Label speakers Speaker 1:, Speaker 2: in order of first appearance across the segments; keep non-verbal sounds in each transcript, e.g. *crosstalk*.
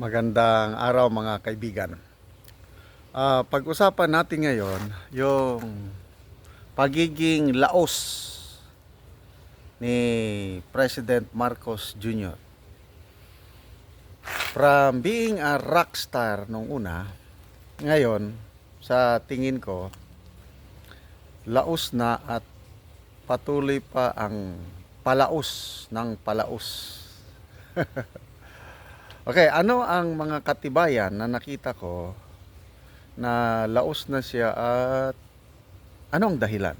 Speaker 1: Magandang araw mga kaibigan. Ah, pag-usapan natin ngayon yung pagiging laos ni President Marcos Jr. From being a rock star nung una, ngayon sa tingin ko laos na at patuloy pa ang palaos ng palaos. *laughs* Okay, ano ang mga katibayan na nakita ko na laos na siya at anong dahilan?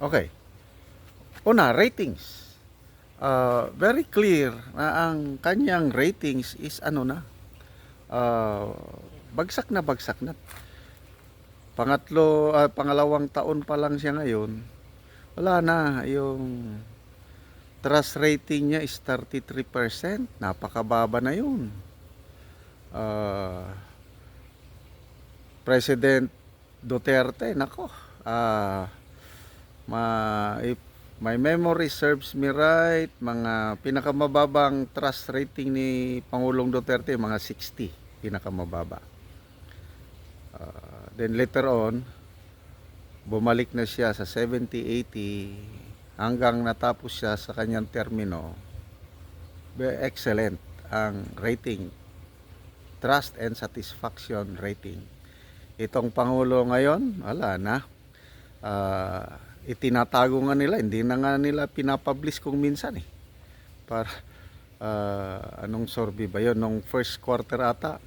Speaker 1: Okay. Una, ratings. Uh, very clear na ang kanyang ratings is ano na, uh, bagsak na bagsak na. Pangatlo, ah, pangalawang taon pa lang siya ngayon, wala na yung trust rating niya is 33%. Napakababa na yun. Ah, President Duterte, nako. Ah, ma, if my memory serves me right, mga pinakamababang trust rating ni Pangulong Duterte, mga 60, pinakamababa. Ah, then later on, bumalik na siya sa 70, 80, hanggang natapos siya sa kanyang termino. Excellent ang rating. Trust and satisfaction rating. Itong Pangulo ngayon, wala na. Ah, itinatago nga nila, hindi na nga nila pinapublish kung minsan eh. Para, ah, anong survey ba yun? Nung first quarter ata,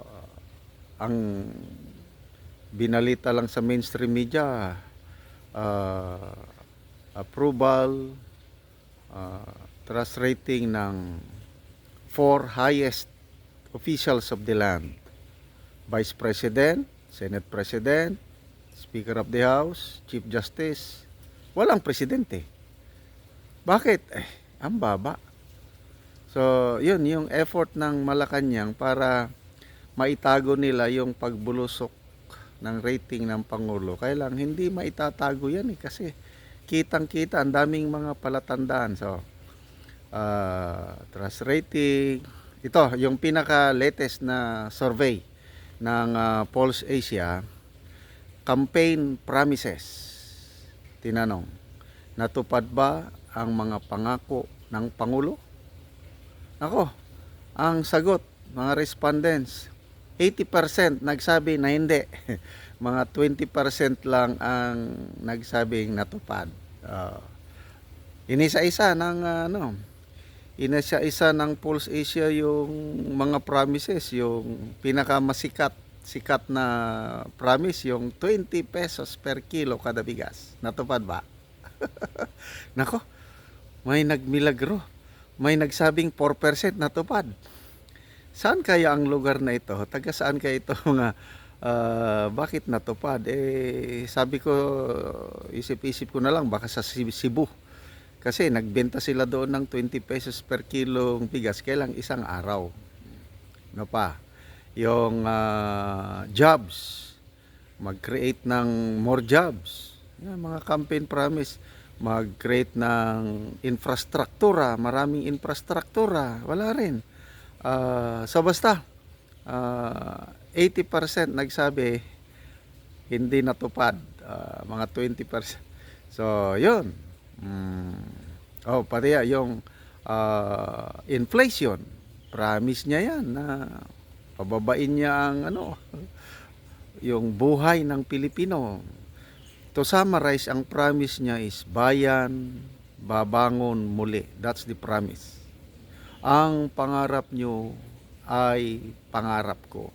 Speaker 1: ah, ang binalita lang sa mainstream media, ah, approval, ah, trust rating ng four highest officials of the land. Vice President, Senate President, Speaker of the House, Chief Justice. Walang presidente. Bakit? Eh, ang baba. So, yun, yung effort ng Malacanang para maitago nila yung pagbulusok ng rating ng Pangulo. Kaya lang, hindi maitatago yan eh, kasi kitang-kita, ang daming mga palatandaan. So, ah, trust rating. Ito, yung pinaka-latest na survey ng ah, Pulse Asia, campaign promises. Tinanong, natupad ba ang mga pangako ng Pangulo? Ako, ang sagot, mga respondents, 80% nagsabi na hindi. *laughs* mga 20% lang ang nagsabing natupad. Ah, inisa-isa ng ah, ano, inisa-isa ng Pulse Asia yung mga promises, yung pinakamasikat sikat na promise yung 20 pesos per kilo kada bigas. Natupad ba? *laughs* Nako, may nagmilagro. May nagsabing 4% natupad. Saan kaya ang lugar na ito? Taga saan kaya ito mga ah, bakit natupad? Eh, sabi ko, isip-isip ko na lang, baka sa Cebu. Kasi nagbenta sila doon ng 20 pesos per kilong bigas, kailang isang araw. No pa? Yung ah, jobs, mag-create ng more jobs. Yan, mga campaign promise, mag-create ng infrastruktura, maraming infrastruktura, wala rin. Ah, so basta, ah, 80% nagsabi hindi natupad, Ah, mga 20%. So, yun. Mm. Oh, pati ya, yung ah, inflation. Promise niya yan na pababain niya ang ano, *laughs* yung buhay ng Pilipino. To summarize, ang promise niya is bayan, babangon muli. That's the promise. Ang pangarap nyo ay pangarap ko.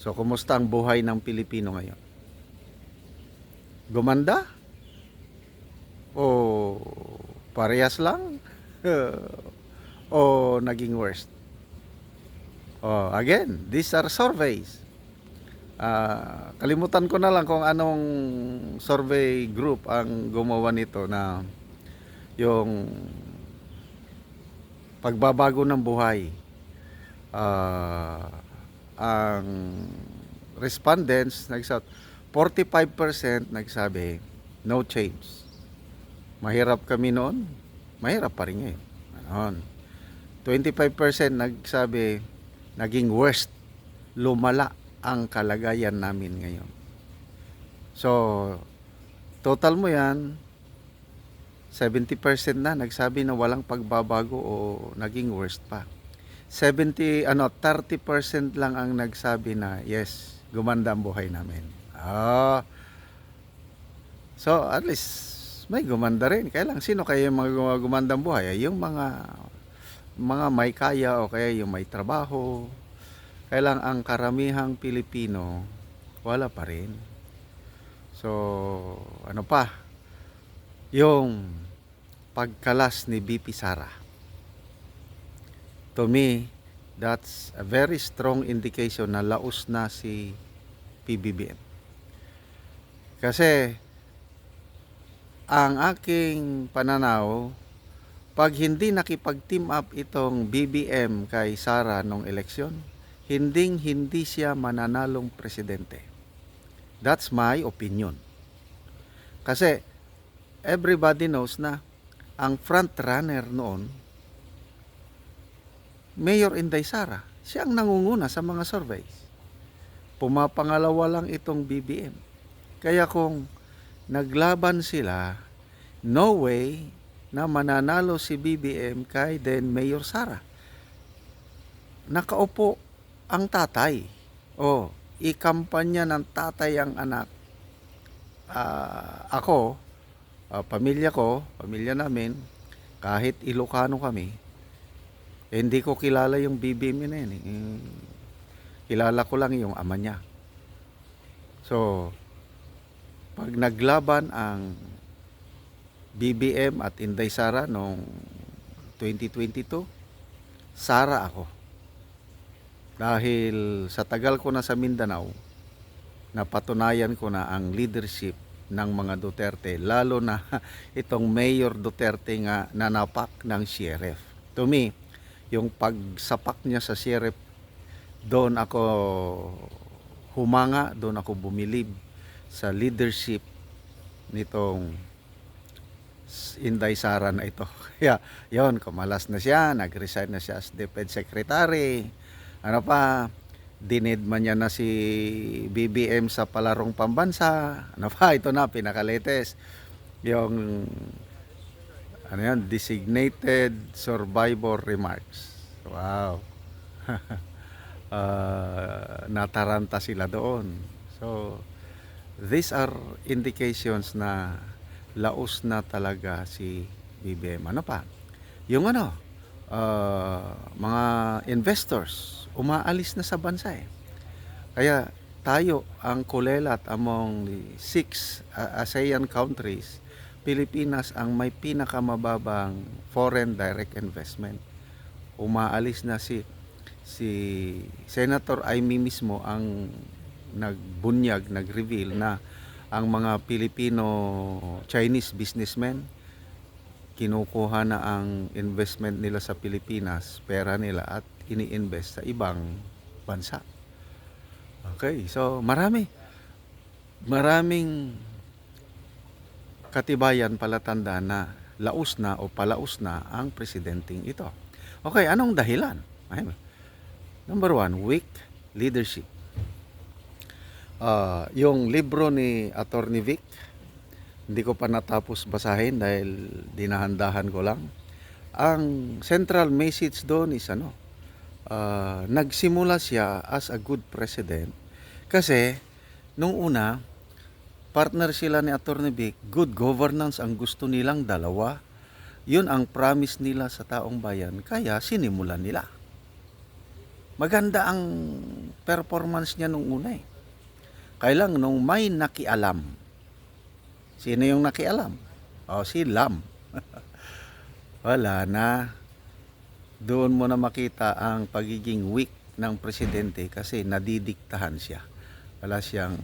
Speaker 1: So, kumusta ang buhay ng Pilipino ngayon? Gumanda? O parehas lang? *laughs* o naging worst? Oh, again, these are surveys. Ah, kalimutan ko na lang kung anong survey group ang gumawa nito na yung pagbabago ng buhay. Ah, ang respondents nagsabi 45% nagsabi no change. Mahirap kami noon, mahirap pa rin ngayon. Ganon. 25% nagsabi naging worst. Lumala ang kalagayan namin ngayon. So, total mo yan, 70% na nagsabi na walang pagbabago o naging worst pa. 70 ano 30% lang ang nagsabi na yes, gumanda ang buhay namin. Ah. So at least may gumanda rin. Kaya lang sino kaya yung mga gum- gumandang buhay? Ay, Yung mga mga may kaya o kaya yung may trabaho. Kaya lang ang karamihang Pilipino wala pa rin. So ano pa? Yung pagkalas ni BP Sara. To me, that's a very strong indication na laos na si PBBM. Kasi ang aking pananaw, pag hindi nakipag-team up itong BBM kay Sara nung eleksyon, hinding hindi siya mananalong presidente. That's my opinion. Kasi everybody knows na ang front runner noon Mayor Inday Sara. Siya ang nangunguna sa mga surveys. Pumapangalawa lang itong BBM. Kaya kung naglaban sila, no way na mananalo si BBM kay then Mayor Sara. Nakaupo ang tatay. O, ikampanya ng tatay ang anak. Ah, ako, ah, pamilya ko, pamilya namin, kahit Ilocano kami, eh, hindi ko kilala yung BBM na yun. Eh, Kilala ko lang yung ama niya. So, pag naglaban ang BBM at Inday Sara noong 2022, Sara ako. Dahil sa tagal ko na sa Mindanao, napatunayan ko na ang leadership ng mga Duterte, lalo na *laughs* itong Mayor Duterte nga nanapak ng sheriff. To me, yung pagsapak niya sa sheriff, doon ako humanga, doon ako bumilib sa leadership nitong Inday Sara na ito. *laughs* Kaya, yon kumalas na siya, nag-resign na siya as Defense Secretary. Ano pa, dinidman niya na si BBM sa palarong pambansa. Ano pa, *laughs* ito na, pinaka-latest. Yung, ano yan, designated survivor remarks. Wow. uh, *laughs* nataranta sila doon. So, these are indications na laos na talaga si BBM. Ano pa? Yung ano, uh, mga investors, umaalis na sa bansa eh. Kaya tayo ang kulelat among the six ASEAN countries, Pilipinas ang may pinakamababang foreign direct investment. Umaalis na si si Senator Amy mismo ang nagbunyag, nag-reveal na ang mga Pilipino Chinese businessmen kinukuha na ang investment nila sa Pilipinas, pera nila at ini-invest sa ibang bansa. Okay, so marami. Maraming katibayan palatanda na laos na o palaos na ang presidenteng ito. Okay, anong dahilan? Number one, weak leadership. Ah, yung libro ni Attorney Vic, hindi ko pa natapos basahin dahil dinahandahan ko lang. Ang central message doon is ano, ah, nagsimula siya as a good president kasi nung una, partner sila ni Attorney Vic, good governance ang gusto nilang dalawa. Yun ang promise nila sa taong bayan, kaya sinimulan nila. Maganda ang performance niya nung una eh. Kaya lang nung may nakialam. Sino yung nakialam? O si Lam. *laughs* Wala na. Doon mo na makita ang pagiging weak ng presidente kasi nadidiktahan siya. Wala siyang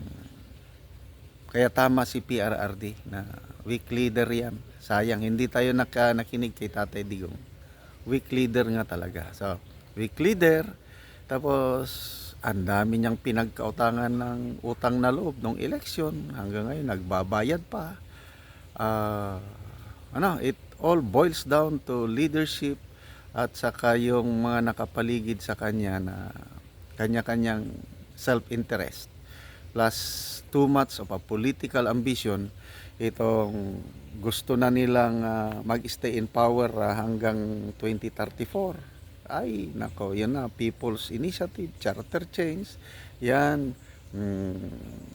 Speaker 1: kaya tama si PRRD na weak leader yan. Sayang, hindi tayo naka, nakinig kay Tatay Digong. Weak leader nga talaga. So, weak leader, tapos, ang dami niyang pinagkautangan ng utang na loob nung eleksyon. Hanggang ngayon, nagbabayad pa. Ah, ano, it all boils down to leadership at saka yung mga nakapaligid sa kanya na kanya-kanyang self-interest plus too much of a political ambition itong gusto na nilang ah, mag-stay in power ah, hanggang 2034 ay nako yan na people's initiative charter change. Yan mm,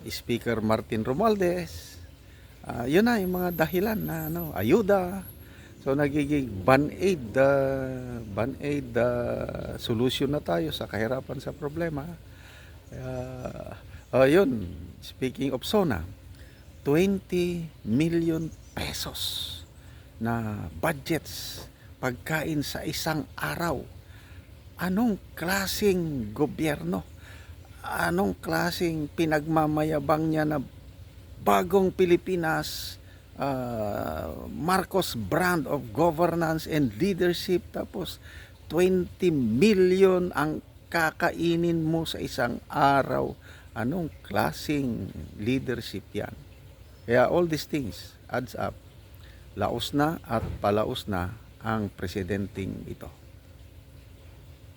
Speaker 1: speaker Martin Romualdez. Ah, yun na yung mga dahilan na ano ayuda. So nagiging band-aid ah, band-aid ah, solution na tayo sa kahirapan sa problema. Uh, oh, yun, speaking of SONA, 20 million pesos na budgets pagkain sa isang araw. Anong klasing gobyerno? Anong klasing pinagmamayabang niya na bagong Pilipinas, uh, Marcos brand of governance and leadership tapos 20 million ang kakainin mo sa isang araw. Anong klasing leadership yan? Kaya all these things adds up. Laos na at palaos na ang presidenteng ito.